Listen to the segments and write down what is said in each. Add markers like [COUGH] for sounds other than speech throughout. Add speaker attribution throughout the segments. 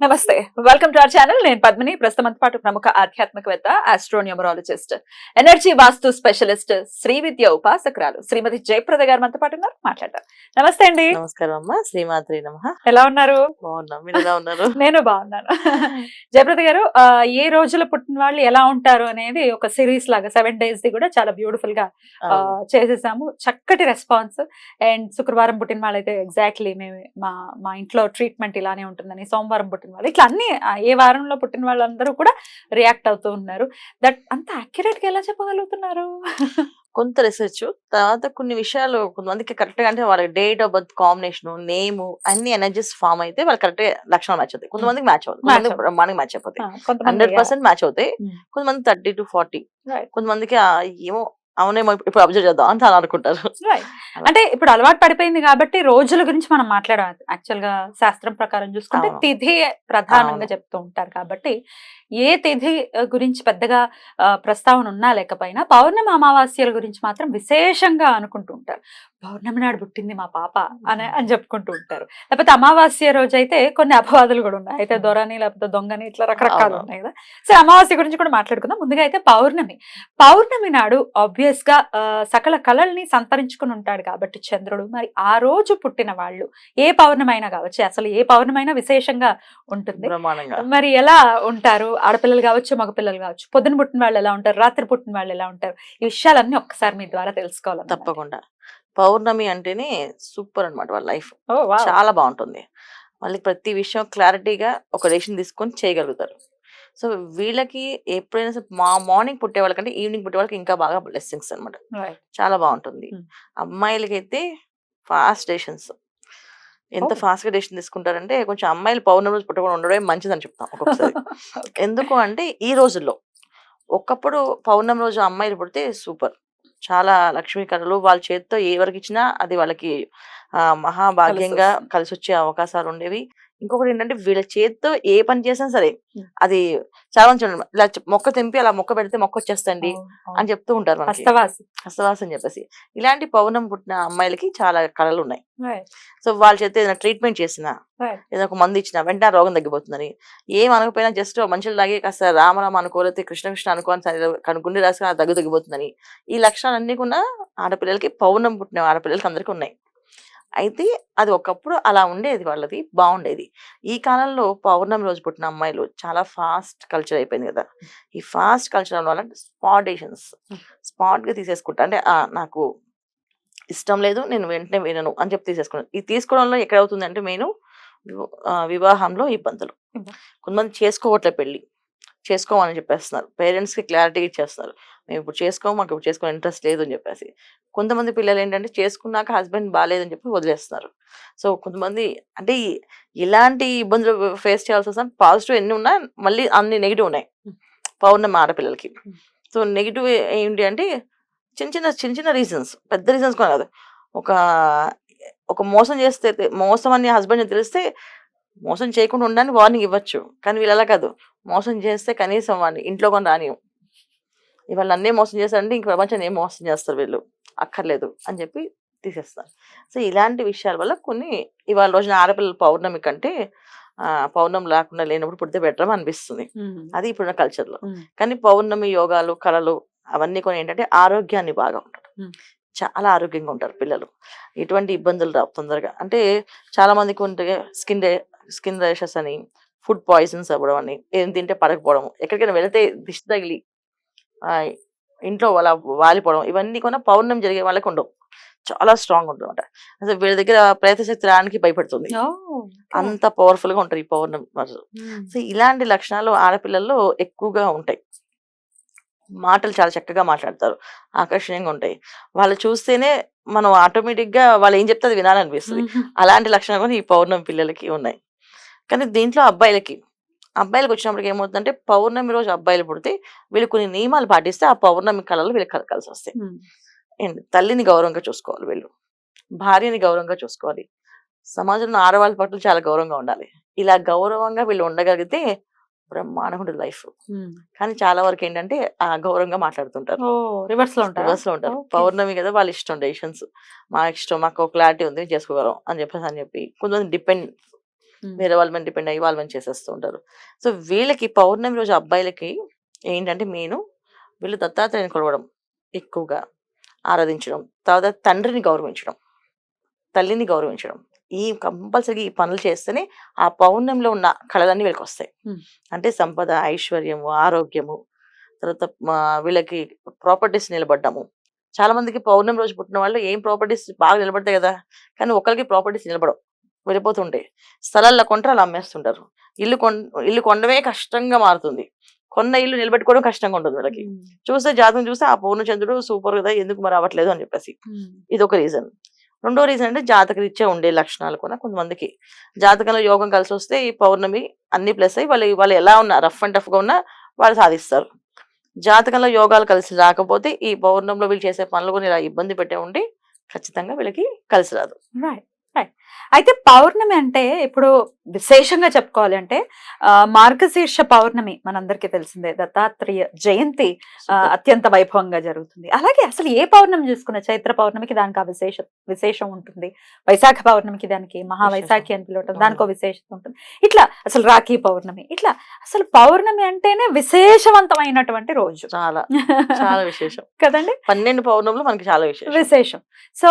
Speaker 1: నమస్తే. Welcome to our channel నేను పద్మిని. ప్రస్తుతంతో పాటు ప్రముఖ ఆధ్యాత్మికవేత్త astronumerologist energy vastu specialist Shri Vidya ఉపాసకురాలు Shrimati Jayaprada garu మనతో పాటు ఉన్నారు. మాట్లాడతారు నమస్తే అండి.
Speaker 2: నమస్కారం అమ్మా. శ్రీమాత్రి నమ.
Speaker 1: ఎలా ఉన్నారు?
Speaker 2: ఉన్నారు? [LAUGHS]
Speaker 1: నేను బాగున్నాను. [LAUGHS] జయప్రద గారు ఏ రోజుల పుట్టిన వాళ్ళు ఎలా ఉంటారు అనేది ఒక సిరీస్ లాగా సెవెన్ డేస్ ది కూడా చాలా
Speaker 2: బ్యూటిఫుల్గా.
Speaker 1: చేసేసాము. చక్కటి రెస్పాన్స్ అండ్ శుక్రవారం పుట్టిన వాళ్ళైతే ఎగ్జాక్ట్లీ మేము మా మా ఇంట్లో ట్రీట్మెంట్ ఇలానే ఉంటుందని సోమవారం పుట్టిన వాళ్ళు ఇట్లా అన్ని ఏ వారంలో పుట్టిన వాళ్ళందరూ కూడా రియాక్ట్ అవుతూ ఉన్నారు. దట్ అంత అక్యురేట్గా ఎలా చెప్పగలుగుతున్నారు?
Speaker 2: కొంత రీసెర్చ్ తర్వాత కొన్ని విషయాలు కొంతమందికి కరెక్ట్గా అంటే వాళ్ళ date of birth combination name అన్ని ఎనర్జీస్ ఫామ్ అయితే వాళ్ళు కరెక్ట్ లక్షణాలు మ్యాచ్ అవుతాయి. కొంతమందికి మ్యాచ్ అవుతుంది బ్రహ్మాండంగా మ్యాచ్ అయిపోతాయి. హండ్రెడ్ పర్సెంట్ మ్యాచ్ అవుతాయి. కొంతమంది థర్టీ టు ఫార్టీ. కొంతమందికి ఏమో అవునేమో ఇప్పుడు అబ్జర్వ్ చేద్దాం అని అలా. అనుకుంటారు.
Speaker 1: అంటే ఇప్పుడు అలవాటు పడిపోయింది కాబట్టి రోజుల గురించి మనం మాట్లాడాం యాక్చువల్గా శాస్త్రం ప్రకారం చూసుకుంటే. తిథి ప్రధానంగా. చెప్తూ ఉంటారు కాబట్టి ఏ తిథి గురించి పెద్దగా ప్రస్తావన ఉన్నా లేకపోయినా పౌర్ణమి అమావాస్యల గురించి మాత్రం విశేషంగా అనుకుంటూ ఉంటారు. పౌర్ణమి నాడు పుట్టింది మా పాప అని అని చెప్పుకుంటూ ఉంటారు. లేకపోతే అమావాస్య రోజు అయితే కొన్ని అపవాదులు కూడా ఉన్నాయి. అయితే దొరని లేకపోతే దొంగని ఇట్లా రకరకాలు. ఉన్నాయి కదా. సో అమావాస్య గురించి కూడా మాట్లాడుకుందాం. ముందుగా అయితే పౌర్ణమి. పౌర్ణమి నాడు ఆబ్వియస్ గా ఆ, సకల కళల్ని సంతరించుకుని ఉంటాడు కాబట్టి చంద్రుడు. మరి ఆ రోజు పుట్టిన వాళ్ళు ఏ పౌర్ణమి అయినా కావచ్చు అసలు ఏ పౌర్ణమి అయినా విశేషంగా ఉంటుంది. మరి ఎలా ఉంటారు? ఆడపిల్లలు కావచ్చు మగపిల్లలు కావచ్చు పొద్దున పుట్టిన వాళ్ళు ఎలా ఉంటారు? రాత్రి పుట్టిన వాళ్ళు ఎలా ఉంటారు? ఈ విషయాలన్నీ ఒక్కసారి మీ ద్వారా తెలుసుకోవాలి
Speaker 2: తప్పకుండా. పౌర్ణమి అంటేనే సూపర్ అన్నమాట వాళ్ళ లైఫ్. చాలా బాగుంటుంది. వాళ్ళకి ప్రతి విషయం క్లారిటీగా ఒక డెసిషన్ తీసుకొని చేయగలుగుతారు. సో వీళ్ళకి ఎప్పుడైనా సరే మా మార్నింగ్ పుట్టే వాళ్ళకంటే ఈవినింగ్ పుట్టే వాళ్ళకి ఇంకా బాగా బ్లెస్సింగ్స్ అన్నమాట
Speaker 1: Right.
Speaker 2: చాలా బాగుంటుంది. అమ్మాయిలకైతే ఫాస్ట్ డెసిషన్స్ ఎంత. ఫాస్ట్గా డెసిషన్ తీసుకుంటారంటే కొంచెం అమ్మాయిలు పౌర్ణమి రోజు పుట్టకుండా ఉండడమే మంచిదని చెప్తాం ఒక్కొక్కసారి. ఎందుకు అంటే ఈ రోజుల్లో ఒకప్పుడు పౌర్ణమి రోజు అమ్మాయిలు పుడితే సూపర్ చాలా లక్ష్మీ కళలు వాళ్ళ చేతితో ఏ వరకు ఇచ్చినా అది వాళ్ళకి ఆ, మహాభాగ్యంగా. కలిసి వచ్చే అవకాశాలు ఉండేవి ఇంకొకటి ఏంటంటే వీళ్ళ చేతితో ఏ పని చేసినా సరే. అది చాలా చూడండి ఇలా మొక్క తెంపి అలా మొక్క పెడితే మొక్క వచ్చేస్తండి. అని చెప్తూ ఉంటారు
Speaker 1: హస్తవాసి
Speaker 2: హస్తవాసం అని చెప్పేసి ఇలాంటి పౌర్ణమి పుట్టిన అమ్మాయిలకి చాలా కళలు ఉన్నాయి. సో వాళ్ళ చేత ఏదైనా ట్రీట్మెంట్ చేసినా
Speaker 1: Right.
Speaker 2: ఏదో ఒక మందు ఇచ్చినా వెంటనే రోగం తగ్గిపోతుందని ఏం అనకపోయినా జస్ట్ మనుషులు లాగే కాస్త రామరామ అనుకోలేతే కృష్ణ కృష్ణ అనుకోని సరే కను- గుండె రాసుకుని దగ్గు తగ్గిపోతుందని ఈ లక్షణాలన్నీ కూడా ఆడపిల్లలకి పౌర్ణమి పుట్టిన ఆడపిల్లలకి అందరికీ ఉన్నాయి అయితే అది ఒకప్పుడు అలా ఉండేది వాళ్ళది బాగుండేది. ఈ కాలంలో పౌర్ణమి రోజు పుట్టిన అమ్మాయిలు చాలా ఫాస్ట్ కల్చర్ అయిపోయింది కదా! ఈ ఫాస్ట్ కల్చర్ వల్ల స్పాటేషన్స్ స్పాట్గా తీసేసుకుంటా. అంటే నాకు ఇష్టం లేదు నేను వెంటనే వినను అని చెప్పి తీసేసుకున్నాను ఈ తీసుకోవడంలో ఎక్కడ అవుతుంది అంటే నేను వివాహంలో ఇబ్బందులు.
Speaker 1: ఇబ్బ-
Speaker 2: కొంతమంది చేసుకోవట్లే పెళ్ళి చేసుకోమని చెప్పేస్తున్నారు. పేరెంట్స్కి క్లారిటీ ఇచ్చేస్తున్నారు. మేము ఇప్పుడు చేసుకోము మాకు ఇప్పుడు చేసుకో ఇంట్రెస్ట్ లేదు అని చెప్పేసి. కొంతమంది పిల్లలు ఏంటంటే చేసుకున్నాక హస్బెండ్ బాగాలేదని చెప్పి వదిలేస్తున్నారు. సో కొంతమంది అంటే ఇలాంటి ఇబ్బందులు ఫేస్ చేయాల్సి వస్తుంది పాజిటివ్ ఎన్ని ఉన్నా మళ్ళీ అన్ని నెగిటివ్ ఉన్నాయి. పౌర్ణమి ఆడపిల్లలకి. సో నెగిటివ్ ఏంటి అంటే చిన్న చిన్న చిన్న చిన్న రీజన్స్ పెద్ద రీజన్స్ కూడా కాదు. ఒక ఒక మోసం చేస్తే మోసం అని హస్బెండ్ తెలిస్తే మోసం చేయకుండా ఉండడానికి వార్నింగ్ ఇవ్వచ్చు. కానీ వీళ్ళు అలా కాదు. మోసం చేస్తే కనీసం వాడిని ఇంట్లో కొని రానియం ఇవాళ నన్నే మోసం చేస్తారంటే ఇంక ప్రపంచాన్ని ఏం మోసం చేస్తారు వీళ్ళు? అక్కర్లేదు అని చెప్పి తీసేస్తారు. సో ఇలాంటి విషయాల వల్ల కొన్ని ఇవాళ రోజున ఆడపిల్లల పౌర్ణమి కంటే పౌర్ణమి లేకుండా లేనప్పుడు పుడితే బెటర్ అనిపిస్తుంది. అది ఇప్పుడున్న కల్చర్లో. కానీ పౌర్ణమి యోగాలు కళలు అవన్నీ కొన్ని ఏంటంటే ఆరోగ్యాన్ని బాగా
Speaker 1: Mm.
Speaker 2: చాలా ఆరోగ్యంగా ఉంటారు పిల్లలు. ఎటువంటి ఇబ్బందులు రావు తొందరగా. అంటే చాలా మందికి ఉంటే స్కిన్ స్కిన్ రేషెస్ అని ఫుడ్ పాయిజన్స్ అవ్వడం అని ఏం తింటే పడకపోవడం ఎక్కడికైనా వెళితే దిష్టి తగిలి ఇంట్లో వాళ్ళ వాలిపోవడం ఇవన్నీ కూడా పౌర్ణమి జరిగే వాళ్ళకి ఉండవు. చాలా స్ట్రాంగ్ ఉంటుంది అనమాట అసలు వీళ్ళ దగ్గర ప్రేత శక్తి రావడానికి భయపడుతుంది. అంత పవర్ఫుల్గా ఉంటారు ఈ పౌర్ణమి
Speaker 1: Mm.
Speaker 2: సో ఇలాంటి లక్షణాలు ఆడపిల్లల్లో ఎక్కువగా ఉంటాయి. మాటలు చాలా చక్కగా మాట్లాడతారు. ఆకర్షణీయంగా ఉంటాయి. వాళ్ళు చూస్తేనే మనం ఆటోమేటిక్గా వాళ్ళు ఏం చెప్తే అది వినాలనిపిస్తుంది. అలాంటి లక్షణాలు కూడా ఈ పౌర్ణమి పిల్లలకి ఉన్నాయి. కానీ దీంట్లో అబ్బాయిలకి అబ్బాయిలకు వచ్చినప్పటికి ఏమవుతుందంటే పౌర్ణమి రోజు అబ్బాయిలు పుడితే వీళ్ళు కొన్ని నియమాలు పాటిస్తే ఆ పౌర్ణమి కళలు వీళ్ళకి కల- కలిసి వస్తాయి. తల్లిని గౌరవంగా చూసుకోవాలి వీళ్ళు. భార్యని గౌరవంగా చూసుకోవాలి. సమాజంలో ఆడవాళ్ళ పట్ల చాలా గౌరవంగా ఉండాలి. ఇలా గౌరవంగా వీళ్ళు ఉండగలిగితే బ్రహ్మాండంగా లైఫ్. కానీ చాలా వరకు ఏంటంటే ఆ గౌరవంగా మాట్లాడుతుంటారు.
Speaker 1: రివర్స్లో ఉంటారు?
Speaker 2: రివర్స్లో ఉంటారు. పౌర్ణమి కదా వాళ్ళ ఇష్టం డెసిషన్స్ మా ఇష్టం మాకు ఒక క్లారిటీ ఉంది చేసుకోగలం అని చెప్పేసి అని చెప్పి కొంతమంది డిపెండ్ వేరే వాళ్ళ మీద డిపెండ్ అయ్యి వాళ్ళ మీద చేసేస్తూ ఉంటారు. సో వీళ్ళకి పౌర్ణమి రోజు అబ్బాయిలకి ఏంటంటే మెయిన్ వీళ్ళు దత్తాత్రేయుని కొలవడం ఎక్కువగా ఆరాధించడం. తర్వాత తండ్రిని గౌరవించడం. తల్లిని గౌరవించడం. ఈ కంపల్సరీ ఈ పనులు చేస్తేనే ఆ పౌర్ణమిలో ఉన్న కళలన్నీ వీళ్ళకి వస్తాయి. అంటే సంపద ఐశ్వర్యము ఆరోగ్యము తర్వాత వీళ్ళకి ప్రాపర్టీస్ నిలబడ్డము. చాలా మందికి పౌర్ణమి రోజు పుట్టిన వాళ్ళు ఏం ప్రాపర్టీస్ బాగా నిలబడతాయి కదా! కానీ ఒకరికి ప్రాపర్టీస్ నిలబడవు. వెళ్ళిపోతుంటాయి. స్థలాల్లో కొంటారు అలా అమ్మేస్తుంటారు. ఇల్లు కొన్ ఇల్లు కొండమే కష్టంగా మారుతుంది. కొన్న ఇల్లు నిలబెట్టుకోవడం కష్టంగా ఉంటుంది వీళ్ళకి. చూస్తే జాతకం చూస్తే ఆ పూర్ణచంద్రుడు సూపర్ కదా! ఎందుకు మరి అవ్వట్లేదు అని చెప్పేసి. ఇది ఒక రీజన్. రెండో రీజన్ అంటే జాతక రీత్యా ఉండే లక్షణాలు కూడా కొంతమందికి. జాతకంలో యోగం కలిసి వస్తే ఈ పౌర్ణమి అన్ని ప్లస్ అయ్యి వాళ్ళు వాళ్ళు ఎలా ఉన్నా రఫ్ అండ్ టఫ్గా ఉన్నా వాళ్ళు సాధిస్తారు. జాతకంలో యోగాలు కలిసి రాకపోతే ఈ పౌర్ణంలో వీళ్ళు చేసే పనులు కూడా ఇలా ఇబ్బంది పెట్టే ఉండి ఖచ్చితంగా వీళ్ళకి కలిసి రాదు.
Speaker 1: రైట్ అయితే పౌర్ణమి అంటే ఇప్పుడు విశేషంగా చెప్పుకోవాలి అంటే ఆ, మార్గశీర్ష పౌర్ణమి మనందరికీ తెలిసిందే. దత్తాత్రేయ జయంతి అత్యంత వైభవంగా జరుగుతుంది. అలాగే అసలు ఏ పౌర్ణమి చూసుకున్న చైత్ర పౌర్ణమికి దానికి ఆ విశేష విశేషం ఉంటుంది. వైశాఖ పౌర్ణమికి దానికి మహావైశాఖి అని పిలవటం దానికి విశేషత ఉంటుంది. ఇట్లా అసలు రాఖీ పౌర్ణమి ఇట్లా అసలు పౌర్ణమి అంటేనే విశేషవంతమైనటువంటి రోజు.
Speaker 2: చాలా [LAUGHS] చాలా విశేషం.
Speaker 1: కదండి?
Speaker 2: పన్నెండు పౌర్ణములు మనకి చాలా విశేషం.
Speaker 1: విశేషం. సో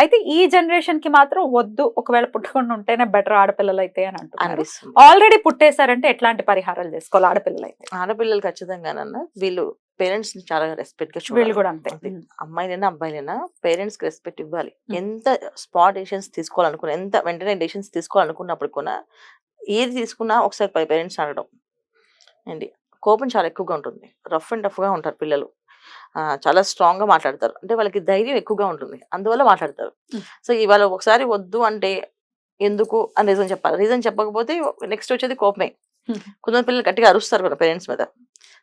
Speaker 1: అయితే ఈ జనరేషన్కి మాత్రం వద్దు ఒకవేళ పుట్టకుండా ఉంటేనే బెటర్ ఆడపిల్లలు అయితే అని అంటున్నారు. ఆల్రెడీ పుట్టేశారంటే ఎట్లాంటి పరిహారాలు చేసుకోవాలి ఆడపిల్లలు అయితే
Speaker 2: ఆడపిల్లలు ఖచ్చితంగానన్నా వీళ్ళు పేరెంట్స్ని చాలా రెస్పెక్ట్గా
Speaker 1: వీళ్ళు కూడా అంతే.
Speaker 2: అమ్మాయిలైనా అబ్బాయిలైనా పేరెంట్స్కి రెస్పెక్ట్ ఇవ్వాలి. ఎంత స్పాట్ డెసిషన్స్ తీసుకోవాలనుకున్నా ఎంత వెంటనే డెసిషన్స్ తీసుకోవాలనుకున్నప్పుడు కూడా ఏది తీసుకున్నా ఒకసారి పేరెంట్స్ అడగడం. అండి కోపం చాలా ఎక్కువగా ఉంటుంది. రఫ్ అండ్ టఫ్గా ఉంటారు పిల్లలు. చాలా స్ట్రాంగ్గా మాట్లాడతారు. అంటే వాళ్ళకి ధైర్యం ఎక్కువగా ఉంటుంది. అందువల్ల మాట్లాడతారు. సో ఇవాళ ఒకసారి వద్దు అంటే ఎందుకు అని రీజన్ చెప్పాలి. రీజన్ చెప్పకపోతే నెక్స్ట్ వచ్చేది కోపమే. కొంతమంది పిల్లలు గట్టిగా అరుస్తారు కూడా పేరెంట్స్ మీద.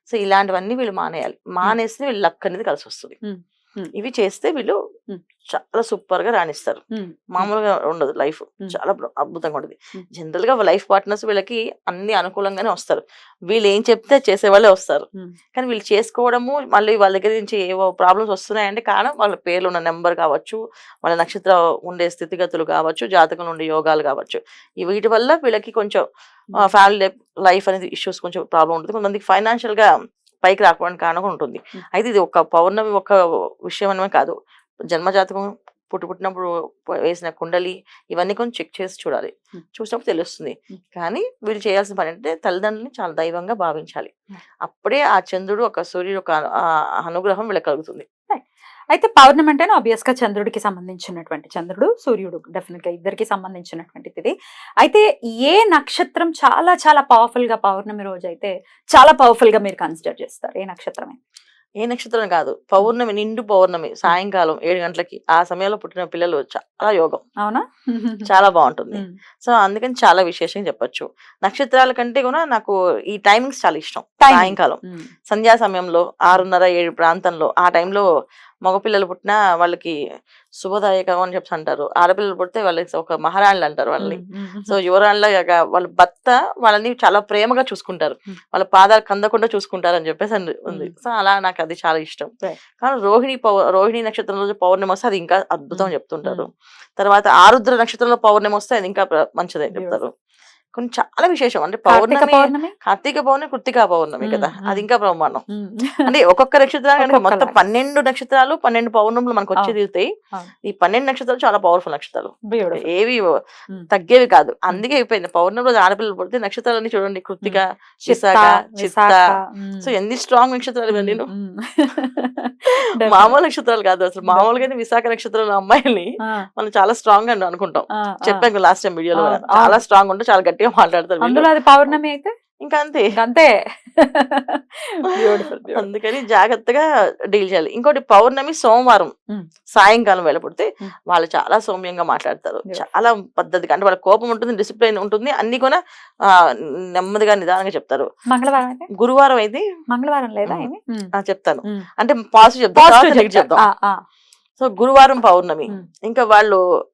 Speaker 2: సో ఇలాంటివన్నీ వీళ్ళు మానేయాలి. మానేస్తే వీళ్ళు లక్ అనేది కలిసి వస్తుంది. ఇవి చేస్తే వీళ్ళు. చాలా సూపర్గా రాణిస్తారు మామూలుగా ఉండదు లైఫ్. చాలా అద్భుతంగా ఉంటుంది. జనరల్గా లైఫ్ పార్ట్నర్స్ వీళ్ళకి అన్ని అనుకూలంగానే వస్తారు వీళ్ళు ఏం చెప్తే చేసే వాళ్ళే వస్తారు. కానీ వీళ్ళు చేసుకోవడము మళ్ళీ వాళ్ళ దగ్గర నుంచి ఏవో ప్రాబ్లమ్స్ వస్తున్నాయంటే కారణం వాళ్ళ పేర్లు ఉన్న నెంబర్ కావచ్చు వాళ్ళ నక్షత్ర ఉండే స్థితిగతులు కావచ్చు జాతకం ఉండే యోగాలు కావచ్చు వీటి వల్ల వీళ్ళకి కొంచెం. ఫ్యామిలీ లైఫ్ అనేది ఇష్యూస్ కొంచెం ప్రాబ్లం ఉంటుంది కొంతమందికి ఫైనాన్షియల్గా పైకి రాకపోవడానికి కారణం కూడా ఉంటుంది. అయితే ఇది ఒక పౌర్ణమి ఒక విషయం అనమే కాదు జన్మ జాతకం పుట్టు పుట్టినప్పుడు వేసిన కుండలి ఇవన్నీ కొంచెం చెక్ చేసి చూడాలి. చూసినప్పుడు తెలుస్తుంది. కానీ వీళ్ళు చేయాల్సిన పని అంటే తల్లిదండ్రులని చాలా దైవంగా భావించాలి. అప్పుడే ఆ చంద్రుడు ఒక సూర్యుడు ఒక అనుగ్రహం వీళ్ళకి కలుగుతుంది
Speaker 1: అయితే పౌర్ణమి అంటేనే ఆబ్వియస్గా చంద్రుడికి సంబంధించినటువంటి చంద్రుడు సూర్యుడు డెఫినెట్గా ఇద్దరికి సంబంధించినటువంటిది. ఇది అయితే ఏ నక్షత్రం చాలా చాలా పవర్ఫుల్గా పౌర్ణమి రోజు అయితే చాలా పవర్ఫుల్గా మీరు కన్సిడర్ చేస్తారు? ఏ నక్షత్రమే?
Speaker 2: ఏ నక్షత్రం కాదు. పౌర్ణమి నిండు పౌర్ణమి సాయంకాలం ఏడు గంటలకి ఆ సమయంలో పుట్టిన పిల్లలు చాలా యోగం.
Speaker 1: అవునా?
Speaker 2: చాలా బాగుంటుంది. సో అందుకని చాలా విశేషంగా చెప్పొచ్చు. నక్షత్రాల కంటే కూడా నాకు ఈ టైమింగ్స్ చాలా ఇష్టం. సాయంకాలం. సంధ్యా సమయంలో ఆరున్నర ఏడు ప్రాంతంలో ఆ టైంలో మగపిల్లలు పుట్టినా వాళ్ళకి శుభదాయకం అని చెప్పి అంటారు. ఆడపిల్లలు పుడితే వాళ్ళకి ఒక మహారాణులు అంటారు వాళ్ళని. సో యువరాణిలాగా వాళ్ళ భర్త వాళ్ళని చాలా ప్రేమగా చూసుకుంటారు. వాళ్ళ పాదాలు కందకుండా చూసుకుంటారు అని చెప్పేసి ఉంది. సో అలా నాకు అది చాలా ఇష్టం. కానీ రోహిణి రోహిణి నక్షత్రం రోజు పౌర్ణమి వస్తే అది ఇంకా అద్భుతం అని చెప్తుంటారు. తర్వాత ఆరుద్ర నక్షత్రంలో పౌర్ణమి వస్తే అది ఇంకా ప్ర- మంచిదే అని చెప్తారు. కొన్ని చాలా విశేషం అంటే పౌర్ణమి కార్తీక పౌర్ణమి కృత్తికా పౌర్ణమి కదా అది. ఇంకా బ్రహ్మాండం. అంటే ఒక్కొక్క నక్షత్రాలు మొత్తం. పన్నెండు నక్షత్రాలు పన్నెండు పౌర్ణములు మనకు వచ్చి. తీరుతాయి. ఈ పన్నెండు నక్షత్రాలు చాలా పవర్ఫుల్ నక్షత్రాలు. ఏవి. తగ్గేవి కాదు అందుకే అయిపోయింది పౌర్ణమి రోజు ఆడపిల్లలు పుడితే నక్షత్రాలన్నీ చూడండి కృత్తిక
Speaker 1: చిత్త,
Speaker 2: విశాఖ చిత్త. సో ఎన్ని స్ట్రాంగ్ నక్షత్రాలు ఇవన్నీ
Speaker 1: ఉమ్. [LAUGHS]
Speaker 2: మామూలు నక్షత్రాలు కాదు అసలు మామూలుగానే విశాఖ నక్షత్రాల అమ్మాయిల్ని
Speaker 1: ఆ,
Speaker 2: మనం చాలా స్ట్రాంగ్ అని అనుకుంటాం. చెప్పాను లాస్ట్ టైం వీడియోలో చాలా. స్ట్రాంగ్ ఉంటే చాలా గట్టిగా మాట్లాడతారు వీళ్ళు.
Speaker 1: అందులో అది పౌర్ణమి అయితే?
Speaker 2: ఇంకా అంతే.
Speaker 1: అంతే
Speaker 2: అందుకని జాగ్రత్తగా డీల్ చేయాలి. ఇంకోటి పౌర్ణమి సోమవారం. సాయంకాలం వేళ పుడితే
Speaker 1: Hmm.
Speaker 2: వాళ్ళు చాలా సౌమ్యంగా మాట్లాడతారు. చాలా పద్ధతిగా అంటే వాళ్ళ కోపం ఉంటుంది డిసిప్లిన్ ఉంటుంది అన్ని కూడా నెమ్మదిగా నిదానంగా చెప్తారు.
Speaker 1: మంగళవారం
Speaker 2: గురువారం అయితే?
Speaker 1: మంగళవారం లేదా
Speaker 2: చెప్తాను. అంటే పాజిటివ్ చెప్తాను
Speaker 1: చెప్తా.
Speaker 2: సో గురువారం పౌర్ణమి. ఇంకా వాళ్ళు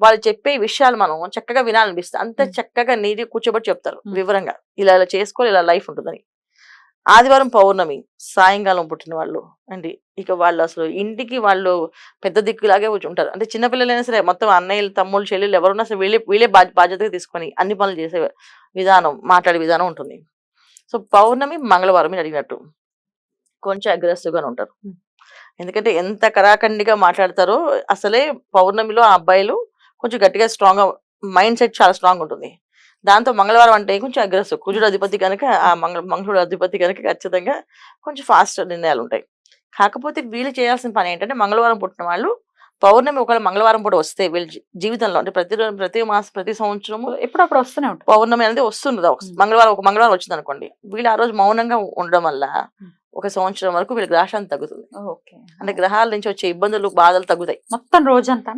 Speaker 2: వాళ్ళు చెప్పే విషయాలు మనం చక్కగా వినాలనిపిస్తుంది అంత. చక్కగా నీటి కూర్చోబెట్టి చెప్తారు. వివరంగా ఇలా ఇలా చేసుకోవాలి ఇలా లైఫ్ ఉంటుందని ఆదివారం పౌర్ణమి సాయంకాలం పుట్టిన వాళ్ళు అండి ఇక వాళ్ళు అసలు ఇంటికి వాళ్ళు పెద్ద దిక్కులాగే ఉంటారు అంటే చిన్నపిల్లలైనా సరే మొత్తం అన్నయ్యలు తమ్ముళ్ళు చెల్లెలు ఎవరున్నా సరే వీళ్ళే వీళ్ళే బాధ్య- బాధ్యతగా తీసుకొని అన్ని పనులు చేసే విధానం మాట్లాడే విధానం ఉంటుంది సో పౌర్ణమి మంగళవారం మీరు అడిగినట్టు కొంచెం aggressive గానే ఉంటారు. ఎందుకంటే ఎంత కరాఖండిగా మాట్లాడతారో అసలే పౌర్ణమిలో ఆ అబ్బాయిలు కొంచెం గట్టిగా స్ట్రాంగ్ మైండ్ సెట్ చాలా స్ట్రాంగ్ ఉంటుంది. దాంతో మంగళవారం అంటే కొంచెం అగ్రెసివ్ కుజుడు అధిపతి కనుక ఆ మంగళ మంగళుడు అధిపతి కనుక ఖచ్చితంగా కొంచెం ఫాస్ట్ నిర్ణయాలు ఉంటాయి. కాకపోతే వీళ్ళు చేయాల్సిన పని ఏంటంటే మంగళవారం పుట్టిన వాళ్ళు పౌర్ణమి ఒకవేళ మంగళవారం పూట వస్తే వీళ్ళ జీవితంలో అంటే ప్రతి రోజు ప్రతి మాసం ప్రతి సంవత్సరము
Speaker 1: ఎప్పుడప్పుడు వస్తూనే ఉంటుంది
Speaker 2: పౌర్ణమి అనేది
Speaker 1: మ్మ్.
Speaker 2: మంగళవారం ఒక మంగళవారం వచ్చింది అనుకోండి వీళ్ళు ఆ రోజు మౌనంగా ఉండడం వల్ల. ఒక సంవత్సరం వరకు వీళ్ళ గ్రాశాంతి తగ్గుతుంది.
Speaker 1: ఓకే.
Speaker 2: అంటే గ్రహాల నుంచి వచ్చే ఇబ్బందులు బాధలు తగ్గుతాయి.
Speaker 1: మొత్తం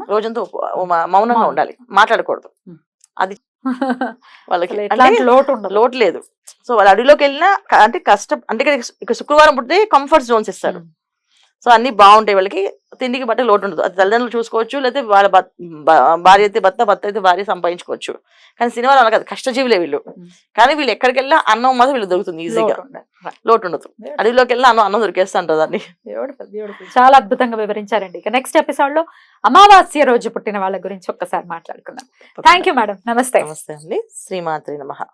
Speaker 2: రోజంతా ఉమ- మౌనంగా
Speaker 1: మౌనం.
Speaker 2: ఉండాలి. మాట్లాడకూడదు.
Speaker 1: మ్మ్. [LAUGHS]
Speaker 2: వాళ్ళకి.
Speaker 1: లోటు
Speaker 2: లోటు లేదు. సో వాళ్ళ అడవిలోకి వెళ్ళినా అంటే కష్టం అంటే ఇక్కడ శుక్రవారం పుట్టితే కంఫర్ట్ జోన్స్ ఇస్తారు. సో అన్ని బాగుంటాయి వాళ్ళకి. తిండికి బట్టే లోటు ఉండదు అది తల్లిదండ్రులు చూసుకోవచ్చు లేకపోతే వాళ్ళ భార్య అయితే భర్త భర్త అయితే భార్య సంపాదించుకోవచ్చు. కానీ సినిమాలో అలా కాదు. కష్టజీవులే వీళ్ళు. కానీ వీళ్ళు ఎక్కడికి వెళ్ళినా అన్నం మాత్రం వీళ్ళు దొరుకుతుంది ఈజీగా
Speaker 1: లోటు ఉండదు. Right.
Speaker 2: లోటు ఉండదు అడవిలోకి వెళ్ళినా అన్నం అన్నం దొరికేస్తా ఉంటుంది దాన్ని.
Speaker 1: చాలా అద్భుతంగా వివరించారండి. ఇక నెక్స్ట్ ఎపిసోడ్లో అమావాస్య రోజు పుట్టిన వాళ్ళ గురించి ఒక్కసారి మాట్లాడుకుందాం. థ్యాంక్ యూ మేడం నమస్తే.
Speaker 2: నమస్తే అండి. శ్రీమాత్రి నమః.